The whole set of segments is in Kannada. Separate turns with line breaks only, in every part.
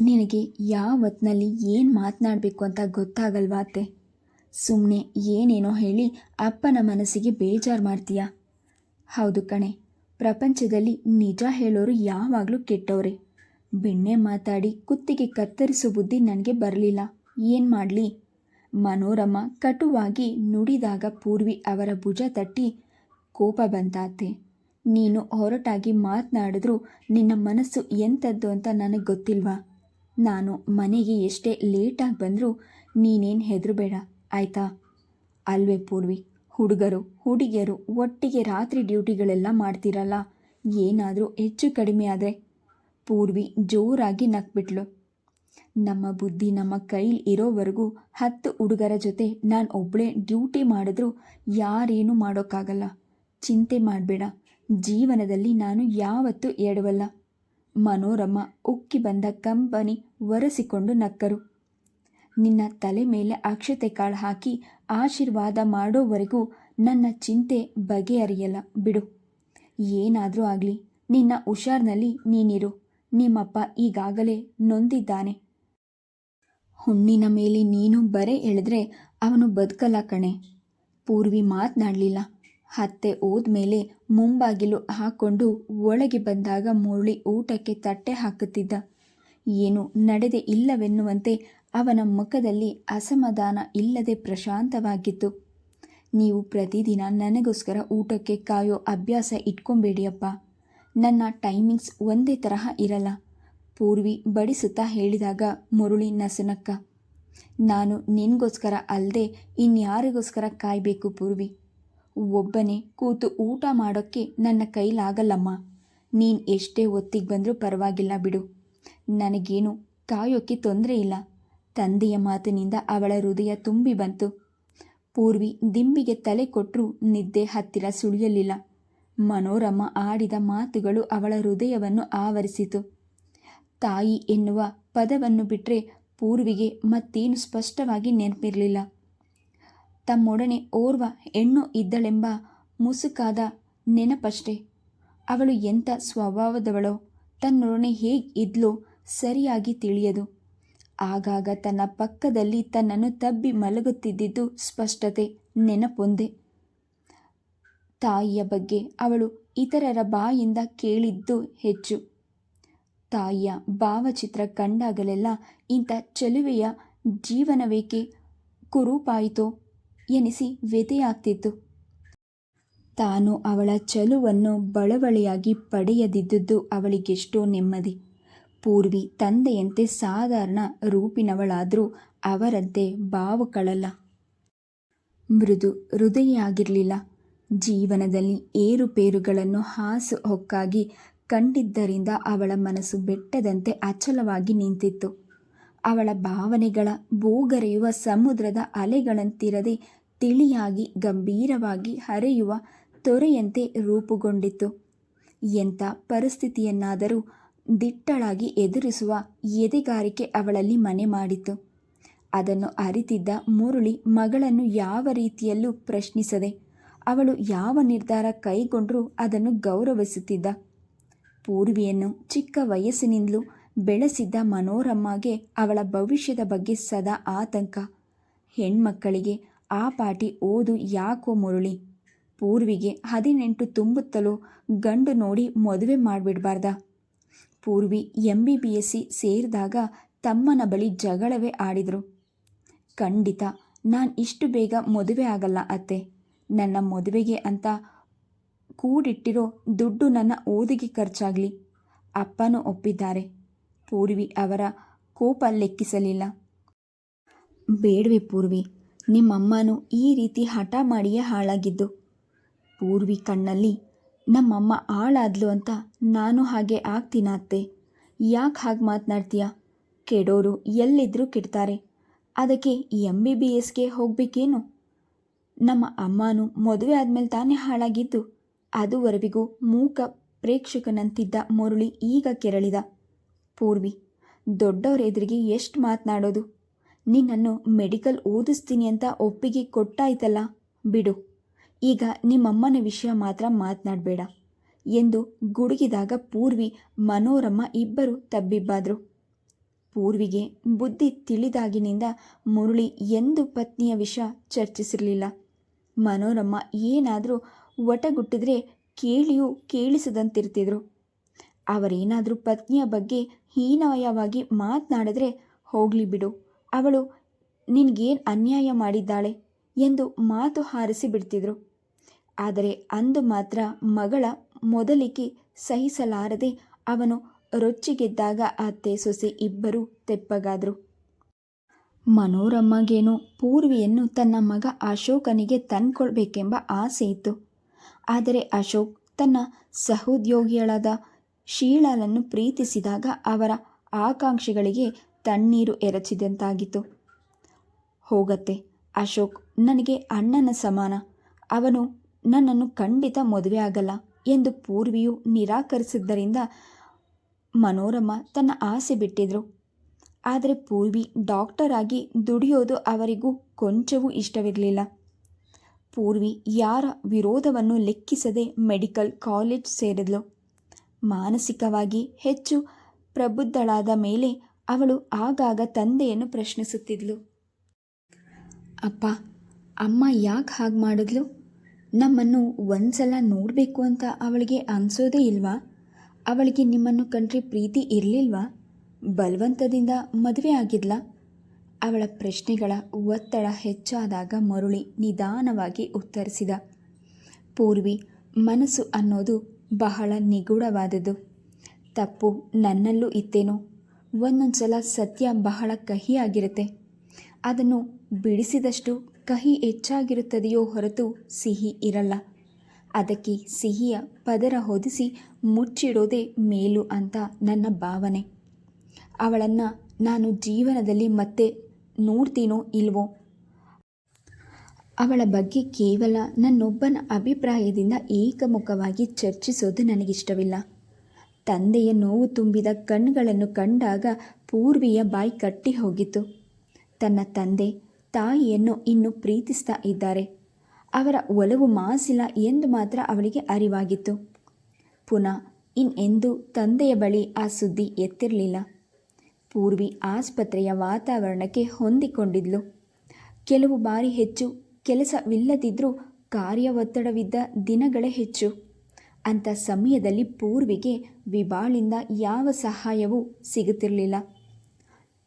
ನಿನಗೆ ಯಾವ ಹೊತ್ತಿನಲ್ಲಿ ಏನು ಮಾತನಾಡಬೇಕು ಅಂತ ಗೊತ್ತಾಗಲ್ವಾ ಅತ್ತೆ? ಸುಮ್ಮನೆ ಏನೇನೋ ಹೇಳಿ ಅಪ್ಪನ ಮನಸ್ಸಿಗೆ ಬೇಜಾರು ಮಾಡ್ತೀಯಾ? ಹೌದು ಕಣೆ, ಪ್ರಪಂಚದಲ್ಲಿ ನಿಜ ಹೇಳೋರು ಯಾವಾಗಲೂ ಕೆಟ್ಟವ್ರೆ. ಬೆಣ್ಣೆ ಮಾತಾಡಿ ಕುತ್ತಿಗೆ ಕತ್ತರಿಸೋ ಬುದ್ಧಿ ನನಗೆ ಬರಲಿಲ್ಲ. ಏನು ಮಾಡಲಿ? ಮನೋರಮ ಕಟುವಾಗಿ ನುಡಿದಾಗ ಪೂರ್ವಿ ಅವರ ಭುಜ ತಟ್ಟಿ ಕೋಪ ಬಂತಾತೆ ನೀನು ಹೊರಟಾಗಿ ಮಾತನಾಡಿದ್ರೂ ನಿನ್ನ ಮನಸ್ಸು ಎಂಥದ್ದು ಅಂತ ನನಗೆ ಗೊತ್ತಿಲ್ವಾ? ನಾನು ಮನೆಗೆ ಎಷ್ಟೇ ಲೇಟಾಗಿ ಬಂದರೂ ನೀನೇನು ಹೆದರಬೇಡ, ಆಯಿತಾ? ಅಲ್ವೇ ಪೂರ್ವಿ, ಹುಡುಗರು, ಹುಡುಗಿಯರು ಒಟ್ಟಿಗೆ ರಾತ್ರಿ ಡ್ಯೂಟಿಗಳೆಲ್ಲ ಮಾಡ್ತಿರಲ್ಲ, ಏನಾದರೂ ಹೆಚ್ಚು ಕಡಿಮೆ ಆದರೆ? ಪೂರ್ವಿ ಜೋರಾಗಿ ನಕ್ಬಿಟ್ಲು. ನಮ್ಮ ಬುದ್ಧಿ ನಮ್ಮ ಕೈಲಿ ಇರೋವರೆಗೂ ಹತ್ತು ಹುಡುಗರ ಜೊತೆ ನಾನು ಒಬ್ಬಳೇ ಡ್ಯೂಟಿ ಮಾಡಿದ್ರೂ ಯಾರೇನು ಮಾಡೋಕ್ಕಾಗಲ್ಲ. ಚಿಂತೆ ಮಾಡಬೇಡ, ಜೀವನದಲ್ಲಿ ನಾನು ಯಾವತ್ತೂ ಎಡವಲ್ಲ. ಮನೋರಮ ಉಕ್ಕಿ ಬಂದ ಕಂಪನಿ ಒರೆಸಿಕೊಂಡು ನಕ್ಕರು. ನಿನ್ನ ತಲೆ ಮೇಲೆ ಅಕ್ಷತೆ ಕಾಳು ಹಾಕಿ ಆಶೀರ್ವಾದ ಮಾಡೋವರೆಗೂ ನನ್ನ ಚಿಂತೆ ಬಗೆಹರಿಯಲ್ಲ. ಬಿಡು. ಏನಾದರೂ ಆಗಲಿ. ನಿನ್ನ ಹುಷಾರ್ನಲ್ಲಿ ನೀನಿರು. ನಿಮ್ಮಪ್ಪ ಈಗಾಗಲೇ ನೊಂದಿದ್ದಾನೆ. ಹುಣ್ಣಿನ ಮೇಲೆ ನೀನು ಬರೆ ಎಳೆದ್ರೆ ಅವನು ಬದುಕಲ್ಲ ಕಣೆ. ಪೂರ್ವಿ ಮಾತನಾಡಲಿಲ್ಲ. ಹತ್ತೆ ಹೋದ್ಮೇಲೆ ಮುಂಬಾಗಿಲು ಹಾಕ್ಕೊಂಡು ಒಳಗೆ ಬಂದಾಗ ಮುರಳಿ ಊಟಕ್ಕೆ ತಟ್ಟೆ ಹಾಕುತ್ತಿದ್ದ. ಏನು ನಡೆದೇ ಇಲ್ಲವೆನ್ನುವಂತೆ ಅವನ ಮುಖದಲ್ಲಿ ಅಸಮಾಧಾನ ಇಲ್ಲದೆ ಪ್ರಶಾಂತವಾಗಿತ್ತು. ನೀವು ಪ್ರತಿದಿನ ನನಗೋಸ್ಕರ ಊಟಕ್ಕೆ ಕಾಯೋ ಅಭ್ಯಾಸ ಇಟ್ಕೊಂಬೇಡಿಯಪ್ಪ. ನನ್ನ ಟೈಮಿಂಗ್ಸ್ ಒಂದೇ ತರಹ ಇರಲ್ಲ. ಪೂರ್ವಿ ಬಡಿಸುತ್ತಾ ಹೇಳಿದಾಗ ಮುರುಳಿ ನಸುನಕ್ಕ, ನಾನು ನಿನಗೋಸ್ಕರ ಅಲ್ಲದೆ ಇನ್ಯಾರಿಗೋಸ್ಕರ ಕಾಯಬೇಕು ಪೂರ್ವಿ. ಒಬ್ಬನೇ ಕೂತು ಊಟ ಮಾಡೋಕ್ಕೆ ನನ್ನ ಕೈಲಾಗಲ್ಲಮ್ಮ. ನೀನು ಎಷ್ಟೇ ಒತ್ತಿಗೆ ಬಂದರೂ ಪರವಾಗಿಲ್ಲ ಬಿಡು. ನನಗೇನು ಕಾಯೋಕ್ಕೆ ತೊಂದರೆ ಇಲ್ಲ. ತಂದೆಯ ಮಾತಿನಿಂದ ಅವಳ ಹೃದಯ ತುಂಬಿ ಬಂತು. ಪೂರ್ವಿ ದಿಂಬಿಗೆ ತಲೆ ಕೊಟ್ಟರೂ ನಿದ್ದೆ ಹತ್ತಿರ ಸುಳಿಯಲಿಲ್ಲ. ಮನೋರಮ ಆಡಿದ ಮಾತುಗಳು ಅವಳ ಹೃದಯವನ್ನು ಆವರಿಸಿತು. ತಾಯಿ ಎನ್ನುವ ಪದವನ್ನು ಬಿಟ್ಟರೆ ಪೂರ್ವಿಗೆ ಮತ್ತೇನು ಸ್ಪಷ್ಟವಾಗಿ ನೆನಪಿರಲಿಲ್ಲ. ತಮ್ಮೊಡನೆ ಓರ್ವ ಹೆಣ್ಣು ಇದ್ದಳೆಂಬ ಮುಸುಕಾದ ನೆನಪಷ್ಟೆ. ಅವಳು ಎಂಥ ಸ್ವಭಾವದವಳೋ, ತನ್ನೊಡನೆ ಹೇಗೆ ಇದ್ಲೋ ಸರಿಯಾಗಿ ತಿಳಿಯದು. ಆಗಾಗ ತನ್ನ ಪಕ್ಕದಲ್ಲಿ ತನ್ನನ್ನು ತಬ್ಬಿ ಮಲಗುತ್ತಿದ್ದಿದ್ದು ಸ್ಪಷ್ಟತೆ, ನೆನಪೊಂದೆ. ತಾಯಿಯ ಬಗ್ಗೆ ಅವಳು ಇತರರ ಬಾಯಿಂದ ಕೇಳಿದ್ದು ಹೆಚ್ಚು. ತಾಯಿಯ ಭಾವಚಿತ್ರ ಕಂಡಾಗಲೆಲ್ಲ ಇಂಥ ಚೆಲುವೆಯ ಜೀವನವೇಕೆ ಕುರೂಪಾಯಿತೋ? ಎನಿಸಿ ವ್ಯಥೆಯಾಗ್ತಿತ್ತು. ತಾನು ಅವಳ ಚಲುವನ್ನು ಬಳವಳಿಯಾಗಿ ಪಡೆಯದಿದ್ದುದು ಅವಳಿಗೆಷ್ಟೋ ನೆಮ್ಮದಿ. ಪೂರ್ವಿ ತಂದೆಯಂತೆ ಸಾಧಾರಣ ರೂಪಿನವಳಾದರೂ ಅವರಂತೆ ಬಾವುಗಳಲ್ಲ ಮೃದು ಹೃದಯಿಯಾಗಿರಲಿಲ್ಲ. ಜೀವನದಲ್ಲಿ ಏರುಪೇರುಗಳನ್ನು ಹಾಸು ಹೊಕ್ಕಾಗಿ ಕಂಡಿದ್ದರಿಂದ ಅವಳ ಮನಸ್ಸು ಬೆಟ್ಟದಂತೆ ಅಚಲವಾಗಿ ನಿಂತಿತ್ತು. ಅವಳ ಭಾವನೆಗಳ ಬೋಗರೆಯುವ ಸಮುದ್ರದ ಅಲೆಗಳಂತಿರದೆ ತಿಳಿಯಾಗಿ ಗಂಭೀರವಾಗಿ ಹರಿಯುವ ತೊರೆಯಂತೆ ರೂಪುಗೊಂಡಿತ್ತು ಎಂಥ ಪರಿಸ್ಥಿತಿಯನ್ನಾದರೂ ದಿಟ್ಟಳಾಗಿ ಎದುರಿಸುವ ಎದೆಗಾರಿಕೆ ಅವಳಲ್ಲಿ ಮನೆ ಮಾಡಿತು. ಅದನ್ನು ಅರಿತಿದ್ದ ಮುರುಳಿ ಮಗಳನ್ನು ಯಾವ ರೀತಿಯಲ್ಲೂ ಪ್ರಶ್ನಿಸದೆ, ಅವಳು ಯಾವ ನಿರ್ಧಾರ ಕೈಗೊಂಡರೂ ಅದನ್ನು ಗೌರವಿಸುತ್ತಿದ್ದ. ಪೂರ್ವಿಯನ್ನು ಚಿಕ್ಕ ವಯಸ್ಸಿನಿಂದಲೂ ಬೆಳೆಸಿದ್ದ ಮನೋರಮ್ಮಗೆ ಅವಳ ಭವಿಷ್ಯದ ಬಗ್ಗೆ ಸದಾ ಆತಂಕ. ಹೆಣ್ಮಕ್ಕಳಿಗೆ ಆ ಪಾಟಿ ಓದು ಯಾಕೋ ಮುರುಳಿ? ಪೂರ್ವಿಗೆ ಹದಿನೆಂಟು ತುಂಬುತ್ತಲೋ ಗಂಡು ನೋಡಿ ಮದುವೆ ಮಾಡಿಬಿಡ್ಬಾರ್ದ? Purvi M B B S C ಸೇರಿದಾಗ ತಮ್ಮನ ಬಳಿ ಜಗಳವೇ ಆಡಿದರು. ಖಂಡಿತ, ನಾನು ಇಷ್ಟು ಬೇಗ ಮದುವೆ ಆಗಲ್ಲ ಅತ್ತೆ. ನನ್ನ ಮದುವೆಗೆ ಅಂತ ಕೂಡಿಟ್ಟಿರೋ ದುಡ್ಡು ನನ್ನ ಓದಿಗೆ ಖರ್ಚಾಗಲಿ. ಅಪ್ಪನೂ ಒಪ್ಪಿದ್ದಾರೆ. ಪೂರ್ವಿ ಅವರ ಕೋಪ ಲೆಕ್ಕಿಸಲಿಲ್ಲ. ಬೇಡವೆ ಪೂರ್ವಿ ನಿಮ್ಮಮ್ಮನೂ ಈ ರೀತಿ ಹಠ ಮಾಡಿಯೇ ಹಾಳಾಗಿದ್ದು. ಪೂರ್ವಿ ಕಣ್ಣಲ್ಲಿ, ನಮ್ಮಮ್ಮ ಹಾಳಾದ್ಲು ಅಂತ ನಾನು ಹಾಗೆ ಆಗ್ತೀನ ಅತ್ತೆ? ಯಾಕೆ ಹಾಗೆ ಮಾತನಾಡ್ತೀಯ? ಕೆಡೋರು ಎಲ್ಲಿದ್ದರೂ ಕೆಡ್ತಾರೆ. ಅದಕ್ಕೆ ಎಂ ಬಿ ಬಿ ಎಸ್ಗೆ ಹೋಗಬೇಕೇನು? ನಮ್ಮ ಅಮ್ಮನೂ ಮದುವೆ ಆದಮೇಲೆ ತಾನೇ ಹಾಳಾಗಿದ್ದು. ಅದುವರೆಗೂ ಮೂಕ ಪ್ರೇಕ್ಷಕನಂತಿದ್ದ ಮುರುಳಿ ಈಗ ಕೆರಳಿದ. ಪೂರ್ವಿ, ದೊಡ್ಡವರ ಎದುರಿಗೆ ಎಷ್ಟು ಮಾತನಾಡೋದು? ನಿನ್ನನ್ನು ಮೆಡಿಕಲ್ ಓದಿಸ್ತೀನಿ ಅಂತ ಒಪ್ಪಿಗೆ ಕೊಟ್ಟಾಯ್ತಲ್ಲ? ಬಿಡು. ಈಗ ನಿಮ್ಮಮ್ಮನ ವಿಷಯ ಮಾತ್ರ ಮಾತನಾಡಬೇಡ ಎಂದು ಗುಡುಗಿದಾಗ ಪೂರ್ವಿ ಮನೋರಮ್ಮ ಇಬ್ಬರು ತಬ್ಬಿಬ್ಬಾದರು. ಪೂರ್ವಿಗೆ ಬುದ್ಧಿ ತಿಳಿದಾಗಿನಿಂದ ಮುರುಳಿ ಎಂದು ಪತ್ನಿಯ ವಿಷಯ ಚರ್ಚಿಸಿರಲಿಲ್ಲ. ಮನೋರಮ್ಮ ಏನಾದರೂ ಒಟಗುಟ್ಟಿದ್ರೆ ಕೇಳಿಯೂ ಕೇಳಿಸದಂತಿರ್ತಿದ್ರು. ಅವರೇನಾದರೂ ಪತ್ನಿಯ ಬಗ್ಗೆ ಹೀನಾಯವಾಗಿ ಮಾತನಾಡಿದ್ರೆ ಹೋಗಲಿ ಬಿಡು. ಅವಳು, ನಿನಗೇನು ಅನ್ಯಾಯ ಮಾಡಿದ್ದಾಳೆ? ಎಂದು ಮಾತು ಹಾರಿಸಿ ಬಿಡ್ತಿದ್ರು. ಆದರೆ ಅಂದು ಮಾತ್ರ ಮಗಳ ಮೊದಲಿಗೆ ಸಹಿಸಲಾರದೆ ಅವನು ರೊಚ್ಚಿಗೆದ್ದಾಗ ಅತ್ತೆ ಸೊಸೆ ಇಬ್ಬರೂ ತೆಪ್ಪಗಾದರು. ಮನೋರಮ್ಮಗೇನು ಪೂರ್ವಿಯನ್ನು ತನ್ನ ಮಗ ಅಶೋಕನಿಗೆ ತಂದ್ಕೊಳ್ಬೇಕೆಂಬ ಆಸೆ ಇತ್ತು. ಆದರೆ ಅಶೋಕ್ ತನ್ನ ಸಹೋದ್ಯೋಗಿಗಳಾದ ಶೀಲಾಳನ್ನು ಪ್ರೀತಿಸಿದಾಗ ಅವರ ಆಕಾಂಕ್ಷೆಗಳಿಗೆ ತಣ್ಣೀರು ಎರಚಿದಂತಾಗಿತ್ತು. ಹೋಗತ್ತೆ, ಅಶೋಕ್, ನನಗೆ ಅಣ್ಣನ ಸಮಾನ. ಅವನು ನನ್ನನ್ನು ಖಂಡಿತ ಮದುವೆ ಆಗಲ್ಲ ಎಂದು ಪೂರ್ವಿಯು ನಿರಾಕರಿಸಿದ್ದರಿಂದ ಮನೋರಮ ತನ್ನ ಆಸೆ ಬಿಟ್ಟಿದ್ರು. ಆದರೆ ಪೂರ್ವಿ ಡಾಕ್ಟರ್ ಆಗಿ ದುಡಿಯೋದು ಅವರಿಗೂ ಕೊಂಚವೂ ಇಷ್ಟವಿರಲಿಲ್ಲ. ಪೂರ್ವಿ ಯಾರ ವಿರೋಧವನ್ನು ಲೆಕ್ಕಿಸದೆ ಮೆಡಿಕಲ್ ಕಾಲೇಜ್ ಸೇರಿದ್ಲು. ಮಾನಸಿಕವಾಗಿ ಹೆಚ್ಚು ಪ್ರಬುದ್ಧಳಾದ ಮೇಲೆ ಅವಳು ಆಗಾಗ ತಂದೆಯನ್ನು ಪ್ರಶ್ನಿಸುತ್ತಿದ್ಲು. ಅಪ್ಪ, ಅಮ್ಮ ಯಾಕೆ ಹಾಗೆ ಮಾಡಿದ್ಲು? ನಮ್ಮನ್ನು ಒಂದ್ಸಲ ನೋಡಬೇಕು ಅಂತ ಅವಳಿಗೆ ಅನಿಸೋದೇ ಇಲ್ವಾ? ಅವಳಿಗೆ ನಿಮ್ಮನ್ನು ಕಂಡ್ರೆ ಪ್ರೀತಿ ಇರಲಿಲ್ವಾ? ಬಲವಂತದಿಂದ ಮದುವೆ ಆಗಿದ್ಲ? ಅವಳ ಪ್ರಶ್ನೆಗಳ ಒತ್ತಡ ಹೆಚ್ಚಾದಾಗ ಮರುಳಿ ನಿಧಾನವಾಗಿ ಉತ್ತರಿಸಿದ. ಪೂರ್ವಿ, ಮನಸ್ಸು ಅನ್ನೋದು ಬಹಳ ನಿಗೂಢವಾದದ್ದು. ತಪ್ಪು ನನ್ನಲ್ಲೂ ಇತ್ತೇನೋ? ಒಂದೊಂದು ಸಲ ಸತ್ಯ ಬಹಳ ಕಹಿಯಾಗಿರುತ್ತೆ. ಅದನ್ನು ಬಿಡಿಸಿದಷ್ಟು ಕಹಿ ಹೆಚ್ಚಾಗಿರುತ್ತದೆಯೋ ಹೊರತು ಸಿಹಿ ಇರಲ್ಲ. ಅದಕ್ಕೆ ಸಿಹಿಯ ಪದರ ಹೊದಿಸಿ ಮುಚ್ಚಿಡೋದೇ ಮೇಲು ಅಂತ ನನ್ನ ಭಾವನೆ. ಅವಳನ್ನು ನಾನು ಜೀವನದಲ್ಲಿ ಮತ್ತೆ ನೋಡ್ತೀನೋ ಇಲ್ವೋ? ಅವಳ ಬಗ್ಗೆ ಕೇವಲ ನನ್ನೊಬ್ಬನ ಅಭಿಪ್ರಾಯದಿಂದ ಏಕಮುಖವಾಗಿ ಚರ್ಚಿಸೋದು ನನಗಿಷ್ಟವಿಲ್ಲ. ತಂದೆಯ ನೋವು ತುಂಬಿದ ಕಣ್ಣುಗಳನ್ನು ಕಂಡಾಗ ಪೂರ್ವಿಯ ಬಾಯಿ ಕಟ್ಟಿ ಹೋಗಿತ್ತು. ತನ್ನ ತಂದೆ, ತಾಯಿಯನ್ನು ಇನ್ನು ಪ್ರೀತಿಸ್ತಾ ಇದ್ದಾರೆ. ಅವರ ಒಲವು ಮಾಸಿಲ್ಲ ಎಂದು ಮಾತ್ರ ಅವಳಿಗೆ ಅರಿವಾಗಿತ್ತು. ಪುನಃ ಇನ್ನೆಂದು ತಂದೆಯ ಬಳಿ ಆ ಸುದ್ದಿ ಎತ್ತಿರಲಿಲ್ಲ. ಪೂರ್ವಿ ಆಸ್ಪತ್ರೆಯ ವಾತಾವರಣಕ್ಕೆ ಹೊಂದಿಕೊಂಡಿದ್ಲು. ಕೆಲವು ಬಾರಿ ಹೆಚ್ಚು ಕೆಲಸವಿಲ್ಲದಿದ್ದರೂ ಕಾರ್ಯ ಒತ್ತಡವಿದ್ದ ದಿನಗಳೇ ಹೆಚ್ಚು. ಅಂಥ ಸಮಯದಲ್ಲಿ ಪೂರ್ವಿಗೆ ವಿಭಾಳಿಂದ ಯಾವ ಸಹಾಯವೂ ಸಿಗುತ್ತಿರಲಿಲ್ಲ.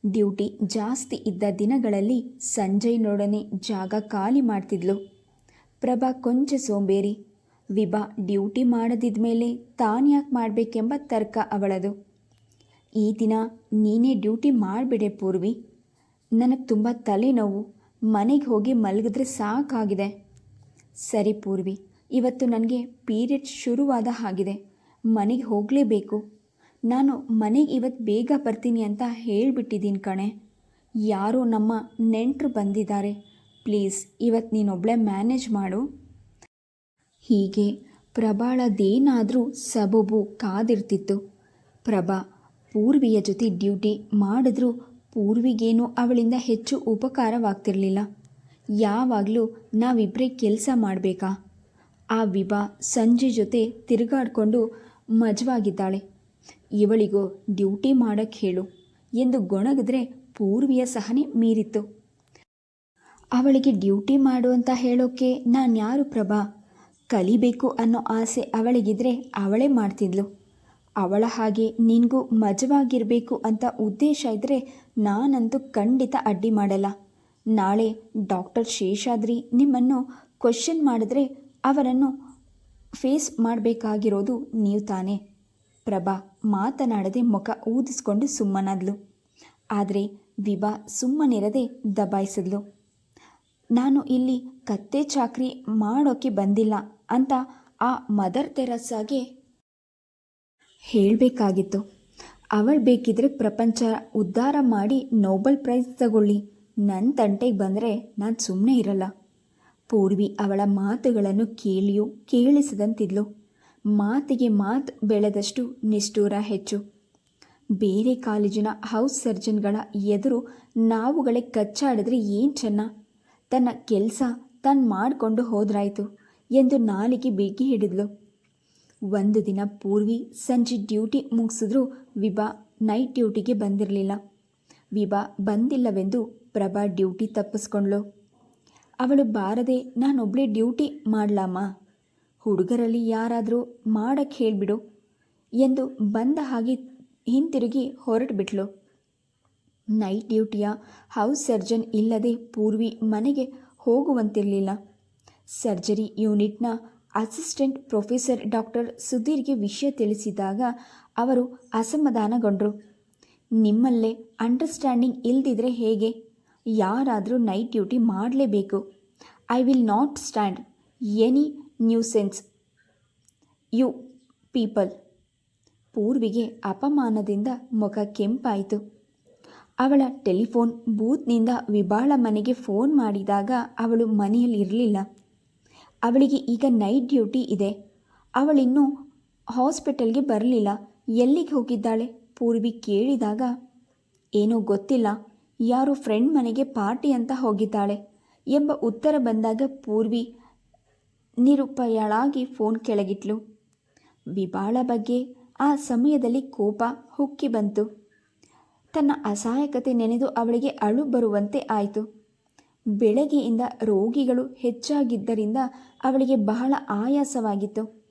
ಡ್ಯೂಟಿ ಜಾಸ್ತಿ ಇದ್ದ ದಿನಗಳಲ್ಲಿ ಸಂಜಯ್ನೊಡನೆ ಜಾಗ ಖಾಲಿ ಮಾಡ್ತಿದ್ಲು. ಪ್ರಭಾ ಕೊಂಚ ಸೋಂಬೇರಿ. ವಿಭಾ ಡ್ಯೂಟಿ ಮಾಡದಿದ್ದ ಮೇಲೆ ತಾನ್ಯಾಕೆ ಮಾಡಬೇಕೆಂಬ ತರ್ಕ ಅವಳದು. ಈ ದಿನ ನೀನೇ ಡ್ಯೂಟಿ ಮಾಡಿಬಿಡೆ ಪೂರ್ವಿ. ನನಗೆ ತುಂಬ ತಲೆನೋವು, ಮನೆಗೆ ಹೋಗಿ ಮಲಗಿದ್ರೆ ಸಾಕಾಗಿದೆ. ಸರಿ ಪೂರ್ವಿ. ಇವತ್ತು ನನಗೆ ಪೀರಿಯಡ್ಸ್ ಶುರುವಾದ ಹಾಗಿದೆ. ಮನೆಗೆ ಹೋಗಲೇಬೇಕು. ನಾನು ಮನೆಗೆ ಇವತ್ತು ಬೇಗ ಬರ್ತೀನಿ ಅಂತ ಹೇಳಿಬಿಟ್ಟಿದ್ದೀನಿ ಕಣೆ. ಯಾರೋ ನಮ್ಮ ನೆಂಟರು ಬಂದಿದ್ದಾರೆ. ಪ್ಲೀಸ್ ಇವತ್ತು ನೀನೊಬ್ಳೆ ಮ್ಯಾನೇಜ್ ಮಾಡು. ಹೀಗೆ ಪ್ರಬಾಳದೇನಾದರೂ ಸಬಬು ಕಾದಿರ್ತಿತ್ತು. ಪ್ರಭಾ ಪೂರ್ವಿಯ ಜೊತೆ ಡ್ಯೂಟಿ ಮಾಡಿದ್ರೂ ಪೂರ್ವಿಗೇನು ಅವಳಿಂದ ಹೆಚ್ಚು ಉಪಕಾರವಾಗ್ತಿರಲಿಲ್ಲ. ಯಾವಾಗಲೂ ನಾವಿಬ್ಬರೇ ಕೆಲಸ ಮಾಡಬೇಕಾ? ಆ ವಿಭಾ ಸಂಜೆ ಜೊತೆ ತಿರುಗಾಡಿಕೊಂಡು ಮಜವಾಗಿದ್ದಾಳೆ. ಇವಳಿಗೂ, ಡ್ಯೂಟಿ ಮಾಡಕ್ಕೆ ಹೇಳು ಎಂದು ಗೊಣಗಿದ್ರೆ ಪೂರ್ವಿಯ ಸಹನೆ ಮೀರಿತ್ತು. ಅವಳಿಗೆ ಡ್ಯೂಟಿ ಮಾಡು ಅಂತ ಹೇಳೋಕ್ಕೆ ನಾನು ಯಾರು ಪ್ರಭಾ? ಕಲಿಬೇಕು ಅನ್ನೋ ಆಸೆ ಅವಳಿಗಿದ್ರೆ ಅವಳೇ ಮಾಡ್ತಿದ್ಲು. ಅವಳ ಹಾಗೆ ನಿನಗೂ ಮಜವಾಗಿರಬೇಕು ಅಂತ ಉದ್ದೇಶ ಇದ್ದರೆ ನಾನಂತೂ ಖಂಡಿತ ಅಡ್ಡಿ ಮಾಡಲ್ಲ. ನಾಳೆ ಡಾಕ್ಟರ್ ಶೇಷಾದ್ರಿ ನಿಮ್ಮನ್ನು ಕ್ವಶನ್ ಮಾಡಿದ್ರೆ ಅವರನ್ನು ಫೇಸ್ ಮಾಡಬೇಕಾಗಿರೋದು ನೀವು ತಾನೇ. ಪ್ರಭಾ ಮಾತನಾಡದೆ ಮುಖ ಊದಿಸ್ಕೊಂಡು ಸುಮ್ಮನಾದ್ಲು. ಆದರೆ ವಿಭಾ ಸುಮ್ಮನಿರದೆ ದಬಾಯಿಸಿದ್ಲು. ನಾನು ಇಲ್ಲಿ ಕತ್ತೆ ಚಾಕ್ರಿ ಮಾಡೋಕ್ಕೆ ಬಂದಿಲ್ಲ ಅಂತ ಆ ಮದರ್ ತೆರಸಾಗೆ ಹೇಳಬೇಕಾಗಿತ್ತು. ಅವಳು ಬೇಕಿದ್ರೆ ಪ್ರಪಂಚ ಉದ್ಧಾರ ಮಾಡಿ ನೋಬೆಲ್ ಪ್ರೈಸ್ ತಗೊಳ್ಳಿ. ನನ್ನ ತಂಟೆಗೆ ಬಂದರೆ ನಾನು ಸುಮ್ಮನೆ ಇರಲ್ಲ. ಪೂರ್ವಿ ಅವಳ ಮಾತುಗಳನ್ನು ಕೇಳಿಯೂ ಕೇಳಿಸದಂತಿದ್ಲು. ಮಾತಿಗೆ ಮಾತು ಬೆಳೆದಷ್ಟು ನಿಷ್ಠೂರ ಹೆಚ್ಚು. ಬೇರೆ ಕಾಲೇಜಿನ ಹೌಸ್ ಸರ್ಜನ್ಗಳ ಎದುರು ನಾವುಗಳೇ ಕಚ್ಚಾಡಿದ್ರೆ ಏನು ಚೆನ್ನ? ತನ್ನ ಕೆಲಸ ತಾನು ಮಾಡಿಕೊಂಡು ಹೋದ್ರಾಯಿತು ಎಂದು ನಾಲಿಗೆ ಬೇಕಿ ಹಿಡಿದ್ಲು. ಒಂದು ದಿನ ಪೂರ್ವಿ ಸಂಜೆ ಡ್ಯೂಟಿ ಮುಗಿಸಿದ್ರೂ ವಿಭಾ ನೈಟ್ ಡ್ಯೂಟಿಗೆ ಬಂದಿರಲಿಲ್ಲ. ವಿಭಾ ಬಂದಿಲ್ಲವೆಂದು ಪ್ರಭಾ ಡ್ಯೂಟಿ ತಪ್ಪಿಸ್ಕೊಂಡ್ಳು ಅವಳು ಬಾರದೆ ನಾನೊಬ್ಬಳೇ ಡ್ಯೂಟಿ ಮಾಡ್ಲಾಮ? ಹುಡುಗರಲ್ಲಿ ಯಾರಾದರೂ ಮಾಡಕ್ಕೆ ಹೇಳಿಬಿಡು ಎಂದು ಬಂದ ಹಾಗೆ ಹಿಂತಿರುಗಿ ಹೊರಟುಬಿಟ್ಲು. ನೈಟ್ ಡ್ಯೂಟಿಯ ಹೌಸ್ ಸರ್ಜನ್ ಇಲ್ಲದೆ ಪೂರ್ವಿ ಮನೆಗೆ ಹೋಗುವಂತಿರಲಿಲ್ಲ. ಸರ್ಜರಿ ಯೂನಿಟ್ನ ಅಸಿಸ್ಟೆಂಟ್ ಪ್ರೊಫೆಸರ್ ಡಾಕ್ಟರ್ ಸುಧೀರ್ಗೆ ವಿಷಯ ತಿಳಿಸಿದಾಗ ಅವರು ಅಸಮಾಧಾನಗೊಂಡರು. ನಿಮ್ಮಲ್ಲೇ ಅಂಡರ್ಸ್ಟ್ಯಾಂಡಿಂಗ್ ಇಲ್ದಿದ್ರೆ ಹೇಗೆ? ಯಾರಾದರೂ ನೈಟ್ ಡ್ಯೂಟಿ ಮಾಡಲೇಬೇಕು. I will not stand any nuisance you people ಪೂರ್ವಿಗೆ ಅಪಮಾನದಿಂದ ಮುಖ ಕೆಂಪಾಯಿತು. ಅವಳ ಟೆಲಿಫೋನ್ ಬೂತ್ನಿಂದ ವಿಬಾಳ ಮನೆಗೆ ಫೋನ್ ಮಾಡಿದಾಗ ಅವಳು ಮನೆಯಲ್ಲಿರಲಿಲ್ಲ ಅವಳಿಗೆ ಈಗ ನೈಟ್ ಡ್ಯೂಟಿ ಇದೆ. ಅವಳಿನ್ನೂ ಹಾಸ್ಪಿಟಲ್ಗೆ ಬರಲಿಲ್ಲ. ಎಲ್ಲಿಗೆ ಹೋಗಿದ್ದಾಳೆ? ಪೂರ್ವಿ ಕೇಳಿದಾಗ, ಏನೋ ಗೊತ್ತಿಲ್ಲ. ಯಾರೋ ಫ್ರೆಂಡ್ ಮನೆಗೆ ಪಾರ್ಟಿ ಅಂತ ಹೋಗಿದ್ದಾಳೆ. ಎಂಬ ಉತ್ತರ ಬಂದಾಗ ಪೂರ್ವಿ ನಿರುಪಾಯಳಾಗಿ ಫೋನ್ ಕೆಳಗಿಟ್ಲು. ವಿಬಾಳ ಬಗ್ಗೆ ಆ ಸಮಯದಲ್ಲಿ ಕೋಪ ಹುಕ್ಕಿ ಬಂತು. ತನ್ನ ಅಸಹಾಯಕತೆ ನೆನೆದು ಅವಳಿಗೆ ಅಳು ಬರುವಂತೆ ಆಯಿತು. ಬೆಳಗ್ಗೆಯಿಂದ ರೋಗಿಗಳು ಹೆಚ್ಚಾಗಿದ್ದರಿಂದ ಅವಳಿಗೆ ಬಹಳ ಆಯಾಸವಾಗಿತ್ತು.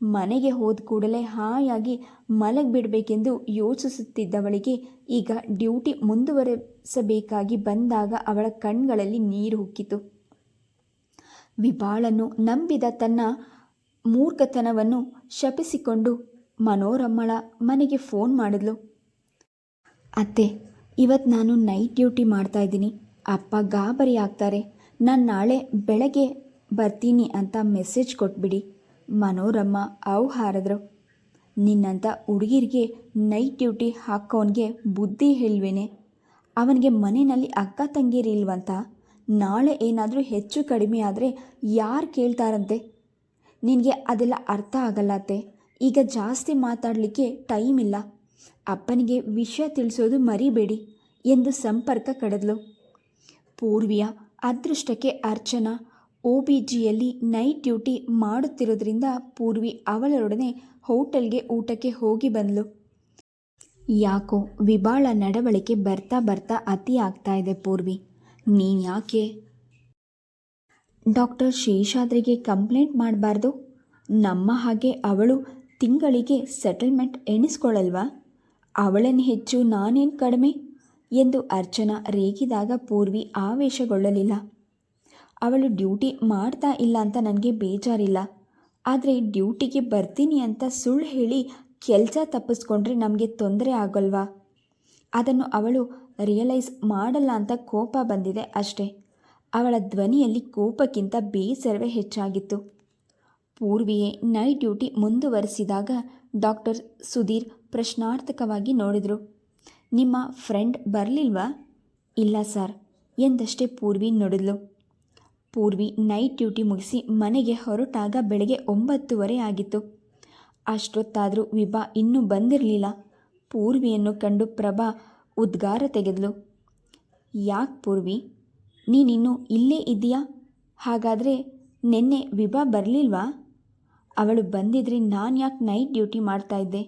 ಮನೆಗೆ ಹೋದ ಕೂಡಲೇ ಹಾಯಾಗಿ ಮಲಗಿಬಿಡಬೇಕೆಂದು ಯೋಚಿಸುತ್ತಿದ್ದವಳಿಗೆ ಈಗ ಡ್ಯೂಟಿ ಮುಂದುವರೆಸಬೇಕಾಗಿ ಬಂದಾಗ ಅವಳ ಕಣ್ಗಳಲ್ಲಿ ನೀರು ಹುಕ್ಕಿತು ವಿಭಾಳನ್ನು ನಂಬಿದ ತನ್ನ ಮೂರ್ಖತನವನ್ನು ಶಪಿಸಿಕೊಂಡು ಮನೋರಮ್ಮಳ ಮನೆಗೆ ಫೋನ್ ಮಾಡಿದ್ಲು. ಅತ್ತೆ ಇವತ್ತು ನಾನು ನೈಟ್ ಡ್ಯೂಟಿ ಮಾಡ್ತಾ ಇದ್ದೀನಿ. ಅಪ್ಪ ಗಾಬರಿ ಆಗ್ತಾರೆ. ನಾನು ನಾಳೆ ಬೆಳಗ್ಗೆ ಬರ್ತೀನಿ ಅಂತ ಮೆಸೇಜ್ ಕೊಟ್ಬಿಡಿ. ಮನೋರಮ್ಮ ಅವು ಹಾರದ್ರು ನಿನ್ನಂಥ ಹುಡುಗಿರಿಗೆ ನೈಟ್ ಡ್ಯೂಟಿ ಹಾಕೋನ್ಗೆ ಬುದ್ಧಿ ಹೇಳ್ವೇನೆ. ಅವನಿಗೆ ಮನೆಯಲ್ಲಿ ಅಕ್ಕ ತಂಗಿರಿಲ್ವಂತ ನಾಳೆ ಏನಾದರೂ ಹೆಚ್ಚು ಕಡಿಮೆ ಆದರೆ ಯಾರು ಕೇಳ್ತಾರಂತೆ? ನಿನಗೆ ಅದೆಲ್ಲ ಅರ್ಥ ಆಗಲ್ಲ ಅತ್ತೆ. ಈಗ ಜಾಸ್ತಿ ಮಾತಾಡಲಿಕ್ಕೆ ಟೈಮ್ ಇಲ್ಲ. ಅಪ್ಪನಿಗೆ ವಿಷಯ ತಿಳಿಸೋದು ಮರಿಬೇಡಿ ಎಂದು ಸಂಪರ್ಕ ಕಡಿದ್ಲು. ಪೂರ್ವಿಯ ಅದೃಷ್ಟಕ್ಕೆ ಅರ್ಚನಾ ಒ ಬಿ ಜಿಯಲ್ಲಿ ನೈಟ್ ಡ್ಯೂಟಿ ಮಾಡುತ್ತಿರೋದ್ರಿಂದ ಪೂರ್ವಿ ಅವಳೊಡನೆ ಹೋಟೆಲ್ಗೆ ಊಟಕ್ಕೆ ಹೋಗಿ ಬಂದಳು ಯಾಕೋ ವಿಬಾಳ ನಡವಳಿಕೆ ಬರ್ತಾ ಬರ್ತಾ ಅತಿ ಆಗ್ತಾ ಇದೆ ಪೂರ್ವಿ. ನೀನು ಯಾಕೆ? ಡಾಕ್ಟರ್ ಶೇಷಾದ್ರಿಗೆ ಕಂಪ್ಲೇಂಟ್ ಮಾಡಬಾರ್ದು. ನಮ್ಮ ಹಾಗೆ ಅವಳು ತಿಂಗಳಿಗೆ ಸೆಟಲ್ಮೆಂಟ್ ಎಣಿಸ್ಕೊಳ್ಳಲ್ವಾ ಅವಳನ್ನು ಹೆಚ್ಚು ನಾನೇನು ಕಡಿಮೆ? ಎಂದು ಅರ್ಚನಾ ರೇಗಿದಾಗ ಪೂರ್ವಿ ಆವೇಶಗೊಳ್ಳಲಿಲ್ಲ. ಅವಳು ಡ್ಯೂಟಿ ಮಾಡ್ತಾ ಇಲ್ಲ ಅಂತ ನನಗೆ ಬೇಜಾರಿಲ್ಲ. ಆದರೆ ಡ್ಯೂಟಿಗೆ ಬರ್ತೀನಿ ಅಂತ ಸುಳ್ಳು ಹೇಳಿ ಕೆಲಸ ತಪ್ಪಿಸ್ಕೊಂಡ್ರೆ ನಮಗೆ ತೊಂದರೆ ಆಗಲ್ವಾ? ಅದನ್ನು ಅವಳು ರಿಯಲೈಸ್ ಮಾಡಲ್ಲ ಅಂತ ಕೋಪ ಬಂದಿದೆ ಅಷ್ಟೇ. ಅವಳ ಧ್ವನಿಯಲ್ಲಿ ಕೋಪಕ್ಕಿಂತ ಬೇಸರವೇ ಹೆಚ್ಚಾಗಿತ್ತು. ಪೂರ್ವಿಯೇ, ನೈಟ್ ಡ್ಯೂಟಿ ಮುಂದುವರಿಸಿದಾಗ ಡಾಕ್ಟರ್ ಸುಧೀರ್ ಪ್ರಶ್ನಾರ್ಥಕವಾಗಿ ನೋಡಿದರು. ನಿಮ್ಮ ಫ್ರೆಂಡ್ ಬರಲಿಲ್ವಾ? ಇಲ್ಲ ಸರ್, ಎಂದಷ್ಟೇ ಪೂರ್ವಿ ನೋಡಿದ್ಲು. ಪೂರ್ವಿ ನೈಟ್ ಡ್ಯೂಟಿ ಮುಗಿಸಿ ಮನೆಗೆ ಹೊರಟಾಗ ಬೆಳಗ್ಗೆ ಒಂಬತ್ತುವರೆ ಆಗಿತ್ತು. ಅಷ್ಟೊತ್ತಾದರೂ ವಿಭಾ ಇನ್ನೂ ಬಂದಿರಲಿಲ್ಲ. ಪೂರ್ವಿಯನ್ನು ಕಂಡು ಪ್ರಭಾ ಉದ್ಗಾರ ತೆಗೆದಳು ಯಾಕೆ ಪೂರ್ವಿ? ನೀನಿನ್ನೂ ಇಲ್ಲೇ ಇದೆಯಾ ಹಾಗಾದರೆ ನಿನ್ನೆ ವಿಭಾ ಬರಲಿಲ್ವಾ? ಅವಳು ಬಂದಿದ್ರೆ ನಾನು ಯಾಕೆ ನೈಟ್ ಡ್ಯೂಟಿ ಮಾಡ್ತಾ ಇದ್ದೆ?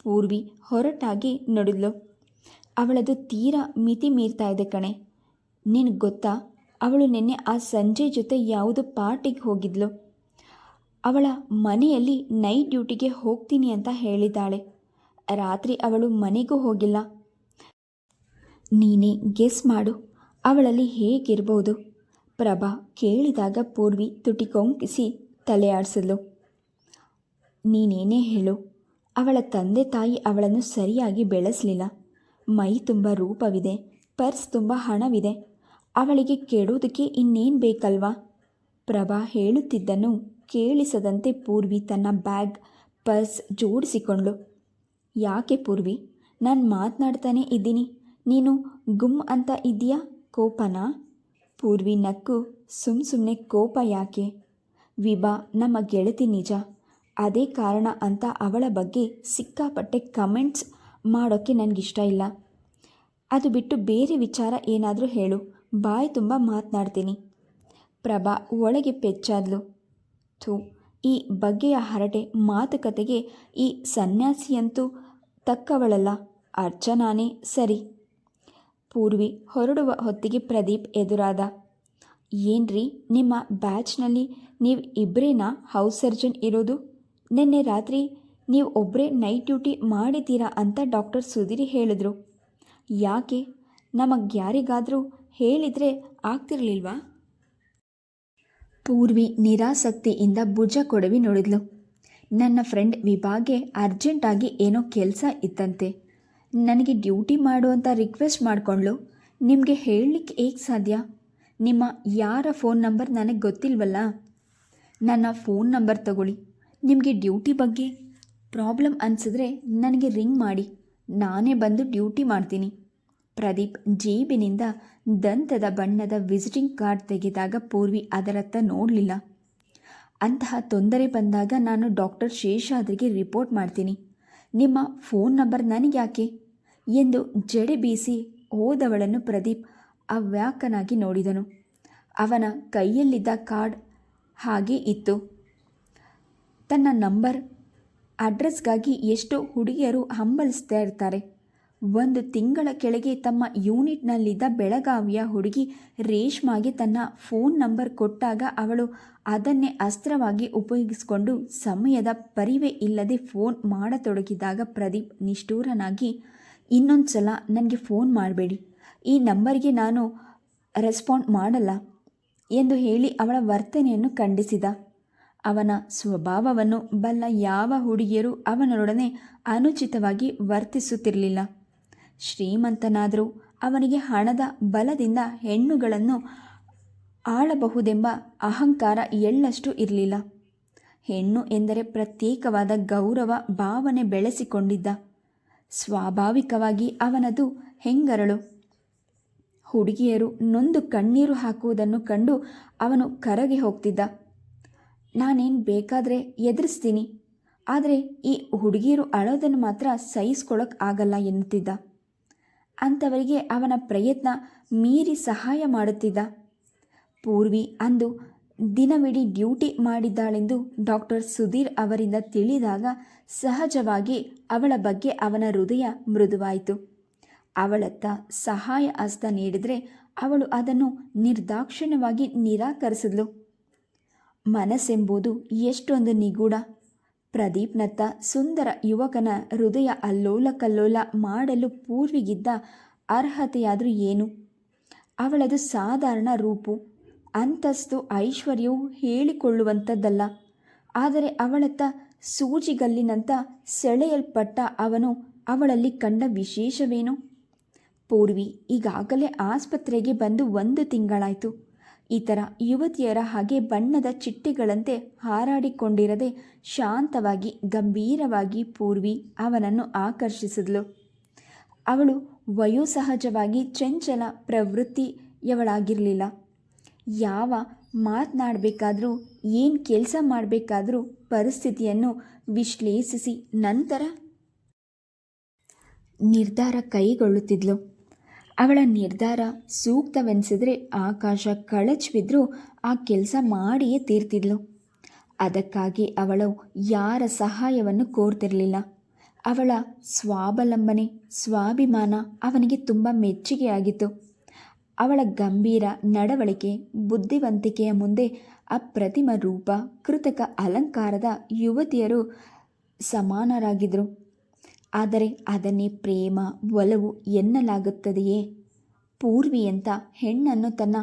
ಪೂರ್ವಿ ಹೊರಟಾಗಿ ನೋಡಿದ್ಲು. ಅವಳದು ತೀರಾ ಮಿತಿ ಮೀರ್ತಾ ಇದೆ ಕಣೆ. ನಿನಗೆ ಗೊತ್ತಾ? ಅವಳು ನಿನ್ನೆ ಆ ಸಂಜೆ ಜೊತೆ ಯಾವುದೋ ಪಾರ್ಟಿಗೆ ಹೋಗಿದ್ಲು. ಅವಳ ಮನೆಯಲ್ಲಿ ನೈಟ್ ಡ್ಯೂಟಿಗೆ ಹೋಗ್ತೀನಿ ಅಂತ ಹೇಳಿದ್ದಾಳೆ. ರಾತ್ರಿ ಅವಳು ಮನೆಗೂ ಹೋಗಿಲ್ಲ. ನೀನೇ ಗೆಸ್ ಮಾಡು. ಅವಳಲ್ಲಿ ಹೇಗಿರ್ಬೋದು? ಪ್ರಭಾ ಕೇಳಿದಾಗ ಪೂರ್ವಿ ತುಟಿಕೊಂಕಿಸಿ ತಲೆ ಆಡಿಸಿದ್ಲು. ನೀನೇನೇ ಹೇಳು. ಅವಳ ತಂದೆ ತಾಯಿ ಅವಳನ್ನು ಸರಿಯಾಗಿ ಬೆಳೆಸಲಿಲ್ಲ. ಮೈ ತುಂಬ ರೂಪವಿದೆ. ಪರ್ಸ್ ತುಂಬ ಹಣವಿದೆ. ಅವಳಿಗೆ ಕೇಳೋದಕ್ಕೆ ಇನ್ನೇನು ಬೇಕಲ್ವಾ? ಪ್ರಭಾ ಹೇಳುತ್ತಿದ್ದನ್ನು ಕೇಳಿಸದಂತೆ ಪೂರ್ವಿ ತನ್ನ ಬ್ಯಾಗ್, ಪರ್ಸ್ ಜೋಡಿಸಿಕೊಂಡ್ಳು. ಯಾಕೆ ಪೂರ್ವಿ? ನಾನು ಮಾತನಾಡ್ತಾನೆ ಇದ್ದೀನಿ. ನೀನು ಗುಮ್ ಅಂತ ಇದೆಯಾ ಕೋಪನಾ? ಪೂರ್ವಿ ನಕ್ಕು ಸುಮ್ ಸುಮ್ಮನೆ ಕೋಪ ಯಾಕೆ? ವಿಭಾ ನಮ್ಮ ಗೆಳತಿ ನಿಜ. ಅದೇ ಕಾರಣ ಅಂತ ಅವಳ ಬಗ್ಗೆ ಸಿಕ್ಕಾಪಟ್ಟೆ ಕಮೆಂಟ್ಸ್ ಮಾಡೋಕ್ಕೆ ನನಗಿಷ್ಟ ಇಲ್ಲ. ಅದು ಬಿಟ್ಟು ಬೇರೆ ವಿಚಾರ ಏನಾದರೂ ಹೇಳು. ಬಾಯಿ ತುಂಬ ಮಾತನಾಡ್ತೀನಿ. ಪ್ರಭಾ ಒಳಗೆ ಪೆಚ್ಚಾದ್ಲು. ಥೂ, ಈ ಬಗೆಯ ಹರಟೆ ಮಾತುಕತೆಗೆ ಈ ಸನ್ಯಾಸಿಯಂತೂ ತಕ್ಕವಳಲ್ಲ. ಅರ್ಚನಾನೇ ಸರಿ. ಪೂರ್ವಿ ಹೊರಡುವ ಹೊತ್ತಿಗೆ ಪ್ರದೀಪ್ ಎದುರಾದ. ಏನ್ರಿ, ನಿಮ್ಮ ಬ್ಯಾಚ್ನಲ್ಲಿ ನೀವು ಇಬ್ಬರೇನಾ ಹೌಸ್ ಸರ್ಜನ್ ಇರೋದು? ನಿನ್ನೆ ರಾತ್ರಿ ನೀವು ಒಬ್ಬರೇ ನೈಟ್ ಡ್ಯೂಟಿ ಮಾಡಿದ್ದೀರಾ ಅಂತ ಡಾಕ್ಟರ್ ಸುಧೀರಿ ಹೇಳಿದ್ರು. ಯಾಕೆ? ನಮಗೆ ಯಾರಿಗಾದರೂ ಹೇಳಿದರೆ ಆಗ್ತಿರಲಿಲ್ವಾ? ಪೂರ್ವಿ ನಿರಾಸಕ್ತಿಯಿಂದ ಭುಜ ಕೊಡವಿ ನೋಡಿದ್ಲು. ನನ್ನ ಫ್ರೆಂಡ್ ವಿಭಾಗೆ ಅರ್ಜೆಂಟಾಗಿ ಏನೋ ಕೆಲಸ ಇತ್ತಂತೆ. ನನಗೆ ಡ್ಯೂಟಿ ಮಾಡುವಂಥ ರಿಕ್ವೆಸ್ಟ್ ಮಾಡಿಕೊಂಡ್ಲು ನಿಮಗೆ ಹೇಳಲಿಕ್ಕೆ ಹೇಗೆ ಸಾಧ್ಯ? ನಿಮ್ಮ ಯಾರ ಫೋನ್ ನಂಬರ್ ನನಗೆ ಗೊತ್ತಿಲ್ವಲ್ಲ? ನನ್ನ ಫೋನ್ ನಂಬರ್ ತಗೊಳ್ಳಿ. ನಿಮಗೆ ಡ್ಯೂಟಿ ಬಗ್ಗೆ ಪ್ರಾಬ್ಲಮ್ ಅನಿಸಿದ್ರೆ ನನಗೆ ರಿಂಗ್ ಮಾಡಿ. ನಾನೇ ಬಂದು ಡ್ಯೂಟಿ ಮಾಡ್ತೀನಿ. ಪ್ರದೀಪ್ ಜೇಬಿನಿಂದ ದಂತದ ಬಣ್ಣದ ವಿಸಿಟಿಂಗ್ ಕಾರ್ಡ್ ತೆಗೆದಾಗ ಪೂರ್ವಿ ಅದರತ್ತ ನೋಡಲಿಲ್ಲ. ಅಂತಹ ತೊಂದರೆ ಬಂದಾಗ ನಾನು ಡಾಕ್ಟರ್ ಶೇಷಾದ್ರಿಗೆ ರಿಪೋರ್ಟ್ ಮಾಡ್ತೀನಿ. ನಿಮ್ಮ ಫೋನ್ ನಂಬರ್ ನನಗ್ಯಾಕೆ? ಎಂದು ಜಡೆ ಬೀಸಿ ಹೋದವಳನ್ನು ಪ್ರದೀಪ್ ಅವ್ಯಾಕನಾಗಿ ನೋಡಿದನು. ಅವನ ಕೈಯಲ್ಲಿದ್ದ ಕಾರ್ಡ್ ಹಾಗೆ ಇತ್ತು. ತನ್ನ ನಂಬರ್, ಅಡ್ರೆಸ್ಗಾಗಿ ಎಷ್ಟೋ ಹುಡುಗಿಯರು ಹಂಬಲಿಸ್ತಾ ಇರ್ತಾರೆ. ಒಂದು ತಿಂಗಳ ಕೆಳಗೆ ತಮ್ಮ ಯೂನಿಟ್ನಲ್ಲಿದ್ದ ಬೆಳಗಾವಿಯ ಹುಡುಗಿ ರೇಷ್ಮಾಗೆ ತನ್ನ ಫೋನ್ ನಂಬರ್ ಕೊಟ್ಟಾಗ ಅವಳು ಅದನ್ನೇ ಅಸ್ತ್ರವಾಗಿ ಉಪಯೋಗಿಸಿಕೊಂಡು ಸಮಯದ ಪರಿವೆ ಇಲ್ಲದೆ ಫೋನ್ ಮಾಡತೊಡಗಿದಾಗ ಪ್ರದೀಪ್ ನಿಷ್ಠೂರನಾಗಿ ಇನ್ನೊಂದು ಸಲ ನನಗೆ ಫೋನ್ ಮಾಡಬೇಡಿ. ಈ ನಂಬರ್ಗೆ ನಾನು ರೆಸ್ಪಾಂಡ್ ಮಾಡಲ್ಲ ಎಂದು ಹೇಳಿ ಅವಳ ವರ್ತನೆಯನ್ನು ಖಂಡಿಸಿದ. ಅವನ ಸ್ವಭಾವವನ್ನು ಬಲ್ಲ ಯಾವ ಹುಡುಗಿಯರು ಅವನೊಡನೆ ಅನುಚಿತವಾಗಿ ವರ್ತಿಸುತ್ತಿರಲಿಲ್ಲ. ಶ್ರೀಮಂತನಾದರೂ ಅವನಿಗೆ ಹಣದ ಬಲದಿಂದ ಹೆಣ್ಣುಗಳನ್ನು ಆಳಬಹುದೆಂಬ ಅಹಂಕಾರ ಎಳ್ಳಷ್ಟು ಇರಲಿಲ್ಲ. ಹೆಣ್ಣು ಎಂದರೆ ಪ್ರತ್ಯೇಕವಾದ ಗೌರವ ಭಾವನೆ ಬೆಳೆಸಿಕೊಂಡಿದ್ದ. ಸ್ವಾಭಾವಿಕವಾಗಿ ಅವನದು ಹೆಂಗರಳು. ಹುಡುಗಿಯರು ನೊಂದು ಕಣ್ಣೀರು ಹಾಕುವುದನ್ನು ಕಂಡು ಅವನು ಕರಗೆ ಹೋಗ್ತಿದ್ದ. ನಾನೇನು ಬೇಕಾದರೆ ಎದುರಿಸ್ತೀನಿ. ಆದರೆ ಈ ಹುಡುಗಿಯರು ಅಳೋದನ್ನು ಮಾತ್ರ ಸಹಿಸ್ಕೊಳ್ಳೋಕೆ ಆಗಲ್ಲ ಎನ್ನುತ್ತಿದ್ದ. ಅಂಥವರಿಗೆ ಅವನ ಪ್ರಯತ್ನ ಮೀರಿ ಸಹಾಯ ಮಾಡುತ್ತಿದ್ದ. ಪೂರ್ವಿ ಅಂದು ದಿನವಿಡೀ ಡ್ಯೂಟಿ ಮಾಡಿದ್ದಾಳೆಂದು ಡಾಕ್ಟರ್ ಸುಧೀರ್ ಅವರಿಂದ ತಿಳಿದಾಗ ಸಹಜವಾಗಿ ಅವಳ ಬಗ್ಗೆ ಅವನ ಹೃದಯ ಮೃದುವಾಯಿತು. ಅವಳತ್ತ ಸಹಾಯ ಹಸ್ತ ನೀಡಿದರೆ ಅವಳು ಅದನ್ನು ನಿರ್ದಾಕ್ಷಿಣ್ಯವಾಗಿ ನಿರಾಕರಿಸಿದ್ಲು. ಮನಸ್ಸೆಂಬುದು ಎಷ್ಟೊಂದು ನಿಗೂಢ. ಪ್ರದೀಪ್ನತ್ತ ಸುಂದರ ಯುವಕನ ಹೃದಯ ಅಲ್ಲೋಲ ಕಲ್ಲೋಲ ಮಾಡಲು ಪೂರ್ವಿಗಿದ್ದ ಅರ್ಹತೆಯಾದರೂ ಏನು? ಅವಳದು ಸಾಧಾರಣ ರೂಪು, ಅಂತಸ್ತು, ಐಶ್ವರ್ಯವು ಹೇಳಿಕೊಳ್ಳುವಂಥದ್ದಲ್ಲ. ಆದರೆ ಅವಳತ್ತ ಸೂಜಿಗಲ್ಲಿನಂತ ಸೆಳೆಯಲ್ಪಟ್ಟ ಅವನು ಅವಳಲ್ಲಿ ಕಂಡ ವಿಶೇಷವೇನು? ಪೂರ್ವಿ ಈಗಾಗಲೇ ಆಸ್ಪತ್ರೆಗೆ ಬಂದು ಒಂದು ತಿಂಗಳಾಯಿತು. ಇತರ ಯುವತಿಯರ ಹಾಗೆ ಬಣ್ಣದ ಚಿಟ್ಟೆಗಳಂತೆ ಹಾರಾಡಿಕೊಂಡಿರದೆ ಶಾಂತವಾಗಿ, ಗಂಭೀರವಾಗಿ ಪೂರ್ವಿ ಅವನನ್ನು ಆಕರ್ಷಿಸಿದಳು ಅವಳು ವಯೋಸಹಜವಾಗಿ ಚಂಚಲ ಪ್ರವೃತ್ತಿಯವಳಾಗಿರಲಿಲ್ಲ. ಯಾವ ಮಾತನಾಡಬೇಕಾದರೂ, ಏನು ಕೆಲಸ ಮಾಡಬೇಕಾದರೂ ಪರಿಸ್ಥಿತಿಯನ್ನು ವಿಶ್ಲೇಷಿಸಿ ನಂತರ ನಿರ್ಧಾರ ಕೈಗೊಳ್ಳುತ್ತಿದ್ಲು. ಅವಳ ನಿರ್ಧಾರ ಸೂಕ್ತವೆನಿಸಿದ್ರೆ ಆಕಾಶ ಕಳಚಿಬಿದ್ರೂ ಆ ಕೆಲಸ ಮಾಡಿಯೇ ತೀರ್ತಿದ್ಲು. ಅದಕ್ಕಾಗಿ ಅವಳು ಯಾರ ಸಹಾಯವನ್ನು ಕೋರ್ತಿರಲಿಲ್ಲ. ಅವಳ ಸ್ವಾವಲಂಬನೆ, ಸ್ವಾಭಿಮಾನ ಅವನಿಗೆ ತುಂಬ ಮೆಚ್ಚುಗೆಯಾಗಿತ್ತು ಅವಳ ಗಂಭೀರ ನಡವಳಿಕೆ, ಬುದ್ಧಿವಂತಿಕೆಯ ಮುಂದೆ ಅಪ್ರತಿಮ ರೂಪ, ಕೃತಕ ಅಲಂಕಾರದ ಯುವತಿಯರು ಸಮಾನರಾಗಿದ್ದರು ಆದರೆ ಅದನ್ನೇ ಪ್ರೇಮ, ಒಲವು ಎನ್ನಲಾಗುತ್ತದೆಯೇ? ಪೂರ್ವಿಯಂಥ ಹೆಣ್ಣನ್ನು ತನ್ನ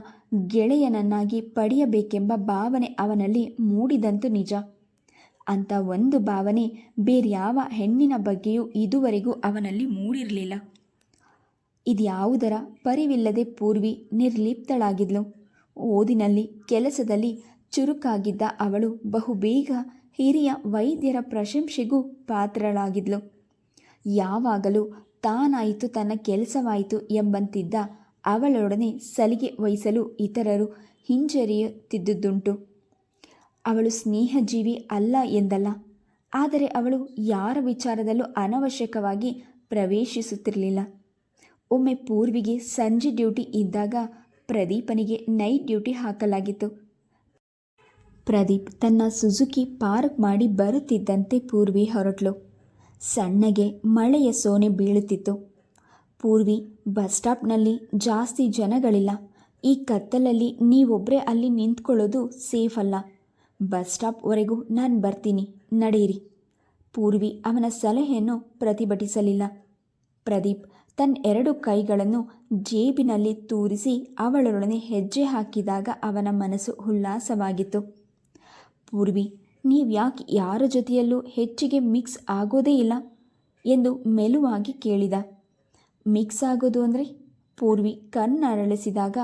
ಗೆಳೆಯನನ್ನಾಗಿ ಪಡೆಯಬೇಕೆಂಬ ಭಾವನೆ ಅವನಲ್ಲಿ ಮೂಡಿದಂತೂ ನಿಜ. ಅಂತ ಒಂದು ಭಾವನೆ ಬೇರ್ಯಾವ ಹೆಣ್ಣಿನ ಬಗ್ಗೆಯೂ ಇದುವರೆಗೂ ಅವನಲ್ಲಿ ಮೂಡಿರಲಿಲ್ಲ. ಇದ್ಯಾವುದರ ಪರಿವಿಲ್ಲದೆ ಪೂರ್ವಿ ನಿರ್ಲಿಪ್ತಳಾಗಿದ್ಲು. ಓದಿನಲ್ಲಿ, ಕೆಲಸದಲ್ಲಿ ಚುರುಕಾಗಿದ್ದ ಅವಳು ಬಹುಬೇಗ ಹಿರಿಯ ವೈದ್ಯರ ಪ್ರಶಂಸೆಗೂ ಪಾತ್ರಳಾಗಿದ್ಲು. ಯಾವಾಗಲೂ ತಾನಾಯಿತು ತನ್ನ ಕೆಲಸವಾಯಿತು ಎಂಬಂತಿದ್ದ ಅವಳೊಡನೆ ಸಲಿಗೆ ವಹಿಸಲು ಇತರರು ಹಿಂಜರಿಯುತ್ತಿದ್ದುದುಂಟು. ಅವಳು ಸ್ನೇಹಜೀವಿ ಅಲ್ಲ ಎಂದಲ್ಲ, ಆದರೆ ಅವಳು ಯಾರ ವಿಚಾರದಲ್ಲೂ ಅನವಶ್ಯಕವಾಗಿ ಪ್ರವೇಶಿಸುತ್ತಿರಲಿಲ್ಲ. ಒಮ್ಮೆ ಪೂರ್ವಿಗೆ ಸಂಜೆ ಡ್ಯೂಟಿ ಇದ್ದಾಗ ಪ್ರದೀಪನಿಗೆ ನೈಟ್ ಡ್ಯೂಟಿ ಹಾಕಲಾಗಿತ್ತು. ಪ್ರದೀಪ್ ತನ್ನ ಸುಜುಕಿ ಪಾರ್ಕ್ ಮಾಡಿ ಬರುತ್ತಿದ್ದಂತೆ ಪೂರ್ವಿ ಹೊರಟ್ಲು. ಸಣ್ಣಗೆ ಮಳೆಯ ಸೋನೆ ಬೀಳುತ್ತಿತ್ತು. ಪೂರ್ವಿ ಬಸ್ ಸ್ಟಾಪ್ನಲ್ಲಿ ಜಾಸ್ತಿ ಜನಗಳಿಲ್ಲ. ಈ ಕತ್ತಲಲ್ಲಿ ನೀವೊಬ್ಬರೇ ಅಲ್ಲಿ ನಿಂತ್ಕೊಳ್ಳೋದು ಸೇಫ್ ಅಲ್ಲ. ಬಸ್ ಸ್ಟಾಪ್ವರೆಗೂ ನಾನು ಬರ್ತೀನಿ ನಡೆಯಿರಿ ಪೂರ್ವಿ ಅವನ ಸಲಹೆಯನ್ನು ಪ್ರತಿಭಟಿಸಲಿಲ್ಲ. ಪ್ರದೀಪ್ ತನ್ನ ಎರಡು ಕೈಗಳನ್ನು ಜೇಬಿನಲ್ಲಿ ತೂರಿಸಿ ಅವಳೊಡನೆ ಹೆಜ್ಜೆ ಹಾಕಿದಾಗ ಅವನ ಮನಸ್ಸು ಉಲ್ಲಾಸವಾಗಿತ್ತು. ಪೂರ್ವಿ ನೀವು ಯಾಕೆ ಯಾರ ಜೊತೆಯಲ್ಲೂ ಹೆಚ್ಚಿಗೆ ಮಿಕ್ಸ್ ಆಗೋದೇ ಇಲ್ಲ? ಎಂದು ಮೆಲುವಾಗಿ ಕೇಳಿದ. ಮಿಕ್ಸ್ ಆಗೋದು ಅಂದರೆ ಪೂರ್ವಿ ಕಣ್ಣರಳಿಸಿದಾಗ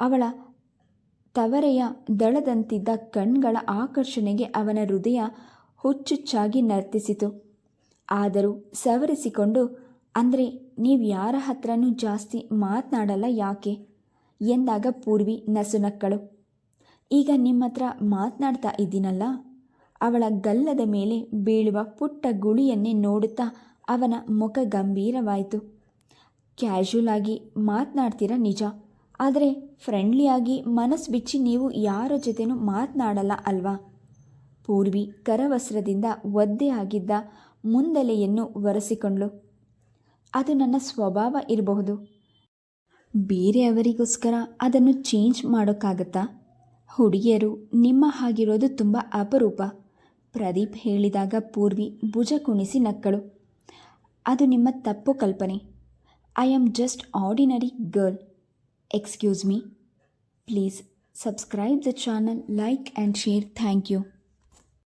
ಅವಳ ತವರೆಯ ದಳದಂತಿದ್ದ ಕಣ್ಗಳ ಆಕರ್ಷಣೆಗೆ ಅವನ ಹೃದಯ ಹುಚ್ಚುಚ್ಚಾಗಿ ನರ್ತಿಸಿತು. ಆದರೂ ಸವರಿಸಿಕೊಂಡು, ಅಂದರೆ ನೀವು ಯಾರ ಹತ್ರನೂ ಜಾಸ್ತಿ ಮಾತನಾಡಲ್ಲ ಯಾಕೆ? ಎಂದಾಗ ಪೂರ್ವಿ ನಸುನಕ್ಕಳು ಈಗ ನಿಮ್ಮ ಹತ್ರ ಮಾತನಾಡ್ತಾ ಇದ್ದೀನಲ್ಲ? ಅವಳ ಗಲ್ಲದ ಮೇಲೆ ಬೀಳುವ ಪುಟ್ಟ ಗುಳಿಯನ್ನೇ ನೋಡುತ್ತಾ ಅವನ ಮುಖ ಗಂಭೀರವಾಯಿತು. ಕ್ಯಾಶುಯಲ್ ಆಗಿ ಮಾತನಾಡ್ತೀರ ನಿಜ? ಆದರೆ ಫ್ರೆಂಡ್ಲಿಯಾಗಿ ಮನಸ್ಸು ಬಿಚ್ಚಿ ನೀವು ಯಾರ ಜೊತೆನೂ ಮಾತನಾಡಲ್ಲ ಅಲ್ವಾ? ಪೂರ್ವಿ ಕರವಸ್ತ್ರದಿಂದ ಒದ್ದೆ ಆಗಿದ್ದ ಮುಂದಲೆಯನ್ನು ಒರೆಸಿಕೊಂಡ್ಳು. ಅದು ನನ್ನ ಸ್ವಭಾವ ಇರಬಹುದು. ಬೇರೆಯವರಿಗೋಸ್ಕರ ಅದನ್ನು ಚೇಂಜ್ ಮಾಡೋಕ್ಕಾಗತ್ತಾ? ಹುಡುಗಿಯರು ನಿಮ್ಮ ಹಾಗಿರೋದು ತುಂಬ ಅಪರೂಪ. ಪ್ರದೀಪ್ ಹೇಳಿದಾಗ ಪೂರ್ವಿ ಭುಜ ಕುಣಿಸಿ ನಕ್ಕಳು. ಅದು ನಿಮ್ಮ ತಪ್ಪು ಕಲ್ಪನೆ. I am just ordinary girl excuse me please subscribe the channel like and share thank you